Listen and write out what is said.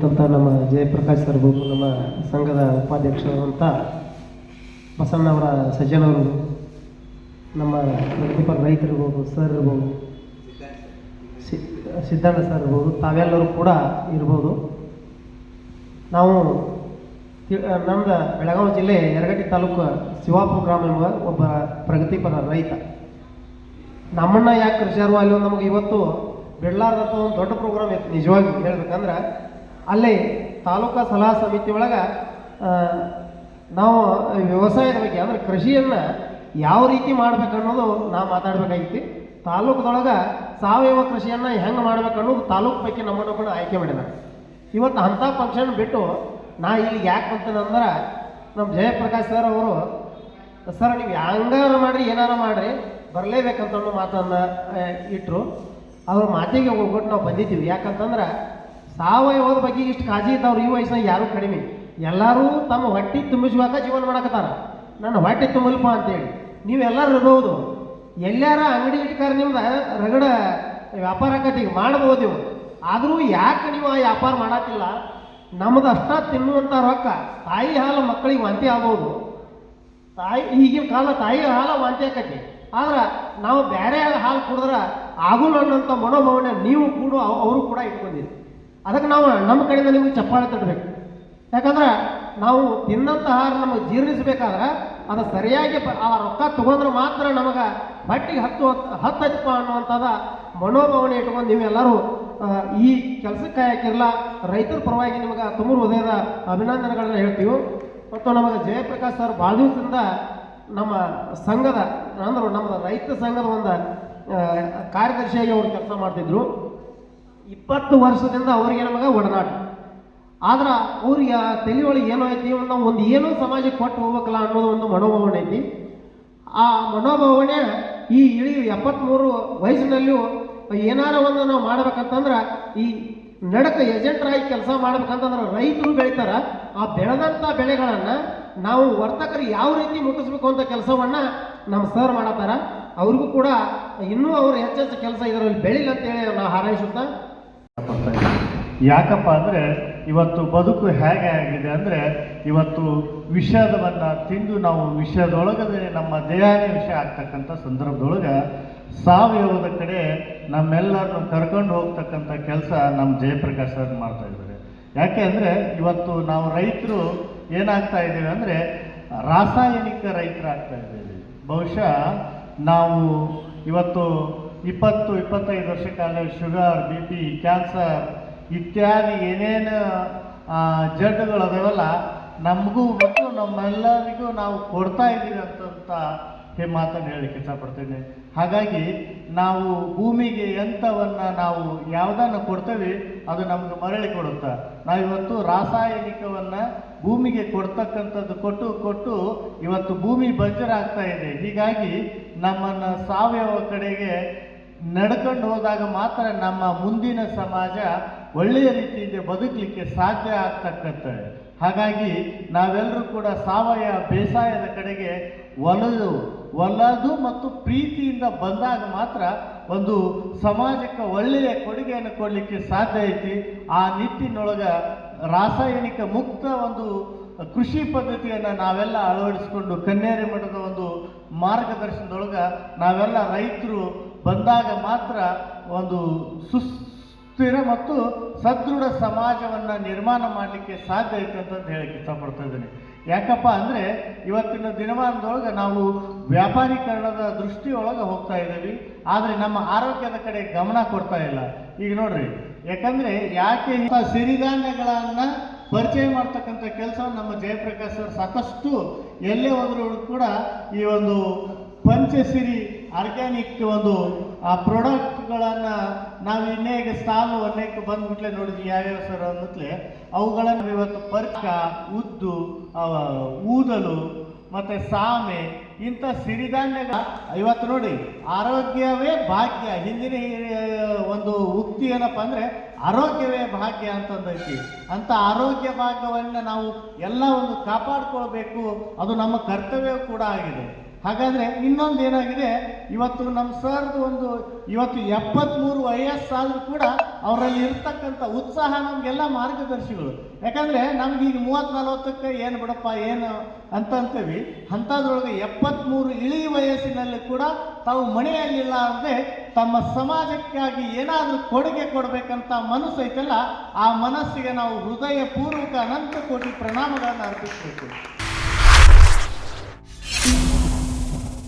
ಇದ್ದಂಥ ನಮ್ಮ ಜಯಪ್ರಕಾಶ್ ಸರ್ ಇರ್ಬೋದು ನಮ್ಮ ಸಂಘದ ಉಪಾಧ್ಯಕ್ಷರು ಅಂತ ಬಸಣ್ಣವರ ಸಜ್ಜನವರು ನಮ್ಮ ಪ್ರಗತಿಪರ ರೈತರಿರ್ಬೋದು ಸರ್ ಇರ್ಬೋದು ಸಿ- ಸಿದ್ದಣ್ಣ ಸರ್ ಇರ್ಬೋದು ತಾವೆಲ್ಲರೂ ಕೂಡ ಇರ್ಬೋದು. ನಾವು ನಮ್ದು ಬೆಳಗಾವಿ ಜಿಲ್ಲೆ ಯರಗಟ್ಟಿ ತಾಲೂಕು ಶಿವಾಪುರ ಗ್ರಾಮ ಎಂಬ ಒಬ್ಬ ಪ್ರಗತಿಪರ ರೈತ. ನಮ್ಮನ್ನ ಯಾಕೆ ಕರೆಸ್ಯಾರು ಅಲ್ಲಿ ನಮಗೆ ಇವತ್ತು ಬಿಡ್ಲಾರ್ದಂಥ ಒಂದು ದೊಡ್ಡ ಪ್ರೋಗ್ರಾಮ್ ಇತ್ತು, ನಿಜವಾಗಿ ಹೇಳ್ಬೇಕಂದ್ರೆ ಅಲ್ಲಿ ತಾಲೂಕಾ ಸಲಹಾ ಸಮಿತಿ ಒಳಗೆ ನಾವು ವ್ಯವಸಾಯದ ಬಗ್ಗೆ, ಅಂದರೆ ಕೃಷಿಯನ್ನು ಯಾವ ರೀತಿ ಮಾಡ್ಬೇಕು ಅನ್ನೋದು ನಾವು ಮಾತಾಡಬೇಕಾಗಿತ್ತು. ತಾಲೂಕದೊಳಗೆ ಸಾವಯವ ಕೃಷಿಯನ್ನು ಹೆಂಗೆ ಮಾಡ್ಬೇಕು ಅನ್ನೋದು ತಾಲೂಕು ಪೈಕಿ ನಮ್ಮನ್ನು ಕೂಡ ಆಯ್ಕೆ ಮಾಡಿದ ಇವತ್ತು ಅಂಥ ಫಂಕ್ಷನ್ ಬಿಟ್ಟು ನಾ ಇಲ್ಲಿ ಯಾಕೆ ಬಂತೇನಂದ್ರೆ ನಮ್ಮ ಜಯಪ್ರಕಾಶ್ ಸರ್ ಅವರು ಸರ್ ನೀವು ಹಂಗಾರ ಮಾಡಿರಿ, ಏನಾರ ಮಾಡಿರಿ ಬರಲೇಬೇಕಂತ ಮಾತನ್ನು ಇಟ್ಟರು ಅವ್ರ ಮಾತಿಗೆ ಹೋಗ್ಬಿಟ್ಟು ನಾವು ಬಂದಿದ್ದೀವಿ. ಯಾಕಂತಂದ್ರೆ ಸಾವಯವದ ಬಗ್ಗೆ ಇಷ್ಟು ಕಾಳಜಿ ಇದ್ದವ್ರು ಈ ವಯಸ್ಸಿನಾಗ ಯಾರು ಕಡಿಮೆ ಎಲ್ಲರೂ ತಮ್ಮ ಹೊಟ್ಟೆ ತುಂಬಿಸುವಾಗ ಜೀವನ ಮಾಡಕತ್ತಾರ. ನನ್ನ ಹೊಟ್ಟೆ ತುಂಬಲ್ಪ ಅಂತೇಳಿ. ನೀವೆಲ್ಲರೂ ಇರ್ಬೋದು. ಎಲ್ಲಾರ ಅಂಗಡಿ ಇಟ್ಕಾರ ನಿಮ್ದು ರಗಡ ವ್ಯಾಪಾರ ಕಟ್ಟಿಗೆ ಮಾಡ್ಬೋದು ನೀವು. ಆದರೂ ಯಾಕೆ ನೀವು ಆ ವ್ಯಾಪಾರ ಮಾಡತ್ತಿಲ್ಲ ನಮ್ದು ಅಷ್ಟ ತಿನ್ನುವಂಥ ರೊಕ್ಕ ತಾಯಿ ಹಾಲು ಮಕ್ಕಳಿಗೆ ವಾಂತಿ ಆಗ್ಬೋದು. ತಾಯಿ, ಈಗಿನ ಕಾಲ ತಾಯಿ ಹಾಲು ವಾಂತಿ ಆಕತಿ. ಆದ್ರೆ ನಾವು ಬೇರೆ ಹಾಲು ಕುಡಿದ್ರೆ ಆಗುಲ್ಲ ಅನ್ನೋಂಥ ಮನೋಭಾವನೆ ನೀವು ಕೂಡ ಅವ್- ಅವರು ಕೂಡ ಇಟ್ಕೊಂಡಿರಿ. ಅದಕ್ಕೆ ನಾವು ನಮ್ಮ ಕಡೆಯಿಂದ ನಿಮ್ಗೆ ಚಪ್ಪಾಳೆ ತಟ್ಟಬೇಕು. ಯಾಕಂದ್ರೆ ನಾವು ತಿನ್ನಂಥ ಆಹಾರ ನಮಗೆ ಜೀರ್ಣಿಸಬೇಕಾದ್ರೆ ಅದು ಸರಿಯಾಗಿ ಆ ರೊಕ್ಕ ತಗೊಂಡ್ರೆ ಮಾತ್ರ ನಮಗೆ ಬಟ್ಟೆಗೆ ಹತ್ತು ಹತ್ತಪ್ಪ ಅನ್ನುವಂಥದ ಮನೋಭಾವನೆ ಇಟ್ಕೊಂಡು ನೀವೆಲ್ಲರೂ ಈ ಕೆಲಸಕ್ಕೆ ಹಾಕಿರಲ್ಲ ರೈತರ ಪರವಾಗಿ ನಿಮಗೆ ತುಂಬ ಹೃದಯದ ಅಭಿನಂದನೆಗಳನ್ನ ಹೇಳ್ತೀವಿ. ಮತ್ತು ನಮಗೆ ಜಯಪ್ರಕಾಶ್ ಸರ್ ಭಾಳ ದಿವಸದಿಂದ ನಮ್ಮ ಸಂಘದ, ಅಂದ್ರೆ ನಮ್ಮ ರೈತ ಸಂಘದ ಒಂದು ಕಾರ್ಯದರ್ಶಿಯಾಗಿ ಅವರು ಕೆಲಸ ಮಾಡ್ತಿದ್ರು. ಇಪ್ಪತ್ತು ವರ್ಷದಿಂದ ಅವ್ರಿಗೆ ನಮಗೆ ಒಡನಾಟ. ಆದ್ರೆ ಅವ್ರಿಗೆ ತಲೆಯೊಳಗೆ ಏನೋ ಐತಿ ನಾವು ಒಂದು ಏನೋ ಸಮಾಜಕ್ಕೆ ಕೊಟ್ಟು ಹೋಗ್ಬೇಕಲ್ಲ ಅನ್ನೋದು ಒಂದು ಮನೋಭಾವನೆ ಐತಿ. ಆ ಮನೋಭಾವನೆ ಈ ಇಳಿ ಎಪ್ಪತ್ತ್ಮೂರು ವಯಸ್ಸಿನಲ್ಲಿಯೂ ಏನಾರ ಒಂದು ನಾವು ಮಾಡ್ಬೇಕಂತಂದ್ರೆ ಈ ನಡಕ ಏಜೆಂಟ್ರಾಗಿ ಕೆಲಸ ಮಾಡ್ಬೇಕಂತಂದ್ರೆ ರೈತರು ಬೆಳಿತಾರ. ಆ ಬೆಳೆದಂಥ ಬೆಳೆಗಳನ್ನು ನಾವು ವರ್ತಕರು ಯಾವ ರೀತಿ ಮುಟ್ಟಿಸ್ಬೇಕು ಅಂತ ಕೆಲಸವನ್ನು ನಮ್ಮ ಸರ್ ಮಾಡತ್ತಾರ. ಅವ್ರಿಗೂ ಕೂಡ ಇನ್ನೂ ಅವರು ಹೆಚ್ಚೆಚ್ಚು ಕೆಲಸ ಇದರಲ್ಲಿ ಬೆಳಿಲ್ಲ ಅಂತೇಳಿ ನಾವು ಹಾರೈಸುತ್ತಾ. ಯಾಕಪ್ಪ ಅಂದರೆ ಇವತ್ತು ಬದುಕು ಹೇಗೆ ಆಗಿದೆ ಅಂದರೆ ಇವತ್ತು ವಿಷದವನ್ನು ತಿಂದು ನಾವು ವಿಷಯದೊಳಗದೇ ನಮ್ಮ ದೇಹನೇ ವಿಷಯ ಆಗ್ತಕ್ಕಂಥ ಸಂದರ್ಭದೊಳಗೆ ಸಾವಯವದ ಕಡೆ ನಮ್ಮೆಲ್ಲರನ್ನು ಕರ್ಕೊಂಡು ಹೋಗ್ತಕ್ಕಂಥ ಕೆಲಸ ನಮ್ಮ ಜಯಪ್ರಕಾಶ್ ಮಾಡ್ತಾ ಇದ್ದಾರೆ. ಯಾಕೆ ಅಂದರೆ ಇವತ್ತು ನಾವು ರೈತರು ಏನಾಗ್ತಾ ಇದ್ದೀವಿ ಅಂದರೆ ರಾಸಾಯನಿಕ ರೈತರಾಗ್ತಾ ಇದ್ದೀವಿ. ಬಹುಶಃ ನಾವು ಇವತ್ತು ಇಪ್ಪತ್ತು, ಇಪ್ಪತ್ತೈದು ವರ್ಷ ಕಾಲ ಶುಗರ್, ಬಿ ಪಿ, ಕ್ಯಾನ್ಸರ್ ಇತ್ಯಾದಿ ಏನೇನು ಜಡ್ಡುಗಳು ಅದಾವಲ್ಲ ನಮಗೂ ಮತ್ತು ನಮ್ಮೆಲ್ಲರಿಗೂ ನಾವು ಕೊಡ್ತಾ ಇದ್ದೀವಿ ಅಂತಂತ ಈ ಮಾತನ್ನು ಹೇಳಲಿಕ್ಕೆ ಇಷ್ಟಪಡ್ತೇನೆ. ಹಾಗಾಗಿ ನಾವು ಭೂಮಿಗೆ ಎಂಥವನ್ನು ನಾವು ಯಾವುದನ್ನು ಕೊಡ್ತೇವೆ, ಅದು ನಮಗೆ ಮರಳಿ ಕೊಡುತ್ತೆ. ನಾವಿವತ್ತು ರಾಸಾಯನಿಕವನ್ನು ಭೂಮಿಗೆ ಕೊಡ್ತಕ್ಕಂಥದ್ದು ಕೊಟ್ಟು ಕೊಟ್ಟು ಇವತ್ತು ಭೂಮಿ ಬಂಜರಾಗ್ತಾ ಇದೆ. ಹೀಗಾಗಿ ನಮ್ಮನ್ನು ಸಾವಯವ ಕಡೆಗೆ ನಡ್ಕೊಂಡು ಹೋದಾಗ ಮಾತ್ರ ನಮ್ಮ ಮುಂದಿನ ಸಮಾಜ ಒಳ್ಳೆಯ ರೀತಿಯಿಂದ ಬದುಕಲಿಕ್ಕೆ ಸಾಧ್ಯ ಆಗ್ತಕ್ಕಂಥದ್ದು. ಹಾಗಾಗಿ ನಾವೆಲ್ಲರೂ ಕೂಡ ಸಾವಯವ ಬೇಸಾಯದ ಕಡೆಗೆ ಒಲದು ಒಲದು ಮತ್ತು ಪ್ರೀತಿಯಿಂದ ಬಂದಾಗ ಮಾತ್ರ ಒಂದು ಸಮಾಜಕ್ಕೆ ಒಳ್ಳೆಯ ಕೊಡುಗೆಯನ್ನು ಕೊಡಲಿಕ್ಕೆ ಸಾಧ್ಯ ಐತಿ. ಆ ನಿಟ್ಟಿನೊಳಗೆ ರಾಸಾಯನಿಕ ಮುಕ್ತ ಒಂದು ಕೃಷಿ ಪದ್ಧತಿಯನ್ನು ನಾವೆಲ್ಲ ಅಳವಡಿಸಿಕೊಂಡು ಕನ್ನೇರಿ ಮಠದ ಒಂದು ಮಾರ್ಗದರ್ಶನದೊಳಗೆ ನಾವೆಲ್ಲ ರೈತರು ಬಂದಾಗ ಮಾತ್ರ ಒಂದು ಸುಸ್ಥಿರ ಮತ್ತು ಸದೃಢ ಸಮಾಜವನ್ನು ನಿರ್ಮಾಣ ಮಾಡಲಿಕ್ಕೆ ಸಾಧ್ಯ ಐತೆ ಅಂತಂದು ಹೇಳಕ್ಕೆ ಇಷ್ಟಪಡ್ತಾ ಇದ್ದೀನಿ. ಯಾಕಪ್ಪ ಅಂದರೆ ಇವತ್ತಿನ ದಿನಮಾನದೊಳಗೆ ನಾವು ವ್ಯಾಪಾರೀಕರಣದ ದೃಷ್ಟಿಯೊಳಗೆ ಹೋಗ್ತಾ ಇದ್ದೀವಿ. ಆದರೆ ನಮ್ಮ ಆರೋಗ್ಯದ ಕಡೆ ಗಮನ ಕೊಡ್ತಾ ಇಲ್ಲ. ಈಗ ನೋಡ್ರಿ, ಯಾಕಂದರೆ ಯಾಕೆ ಸಿರಿಧಾನ್ಯಗಳನ್ನು ಪರಿಚಯ ಮಾಡ್ತಕ್ಕಂಥ ಕೆಲಸ ನಮ್ಮ ಜಯಪ್ರಕಾಶ್ ಸರ್ ಸಾಕಷ್ಟು ಎಲ್ಲೇ ಹೋದರೂ ಕೂಡ ಈ ಒಂದು ಪಂಚಸಿರಿ ಆರ್ಗ್ಯಾನಿಕ್ ಒಂದು, ಆ ಪ್ರಾಡಕ್ಟ್ಗಳನ್ನು ನಾವು ಇನ್ನೇಗೆ ಸ್ಟಾಲು ಅನ್ನಕ್ಕೆ ಬಂದ್ಬಿಟ್ಲೆ ನೋಡಿದ್ವಿ ಯಾವ್ಯಾವ ಸರ್ ಅಂದ್ಬಿಟ್ಲೆ ಅವುಗಳನ್ನು ಇವತ್ತು ಪರ್ಕ, ಉದ್ದು ಊದಲು ಮತ್ತು ಸಾಮೆ ಇಂಥ ಸಿರಿಧಾನ್ಯಗಳ ಇವತ್ತು ನೋಡಿ ಆರೋಗ್ಯವೇ ಭಾಗ್ಯ. ಹಿಂದಿನ ಒಂದು ಉಕ್ತಿ ಏನಪ್ಪ ಅಂದರೆ ಆರೋಗ್ಯವೇ ಭಾಗ್ಯ ಅಂತಂದೈತಿ. ಅಂತ ಆರೋಗ್ಯ ಭಾಗ್ಯವನ್ನು ನಾವು ಎಲ್ಲ ಒಂದು ಕಾಪಾಡ್ಕೊಳ್ಬೇಕು. ಅದು ನಮ್ಮ ಕರ್ತವ್ಯ ಕೂಡ ಆಗಿದೆ. ಹಾಗಾದರೆ ಇನ್ನೊಂದು ಏನಾಗಿದೆ? ಇವತ್ತು ನಮ್ಮ ಸರ್ದು ಒಂದು ಇವತ್ತು ಎಪ್ಪತ್ತ್ಮೂರು ವಯಸ್ಸಾದರೂ ಕೂಡ ಅವರಲ್ಲಿ ಇರ್ತಕ್ಕಂಥ ಉತ್ಸಾಹ ನಮಗೆಲ್ಲ ಮಾರ್ಗದರ್ಶಿಗಳು. ಯಾಕಂದರೆ ನಮ್ಗೆ ಈಗ ಮೂವತ್ತು ನಲವತ್ತಕ್ಕೆ ಏನು ಬಿಡಪ್ಪ, ಏನು ಅಂತ ಅಂತೀವಿ ಅಂಥದ್ರೊಳಗೆ ಎಪ್ಪತ್ತ್ಮೂರು ಇಳಿ ವಯಸ್ಸಿನಲ್ಲಿ ಕೂಡ ತಾವು ಮನೆಯಲ್ಲಿಲ್ಲ ಅಂದರೆ ತಮ್ಮ ಸಮಾಜಕ್ಕಾಗಿ ಏನಾದರೂ ಕೊಡುಗೆ ಕೊಡಬೇಕಂತ ಮನಸ್ಸು ಐತಲ್ಲ, ಆ ಮನಸ್ಸಿಗೆ ನಾವು ಹೃದಯಪೂರ್ವಕ ಅನಂತ ಕೋಟಿ ಪ್ರಣಾಮಗಳನ್ನು ಅರ್ಪಿಸಬೇಕು.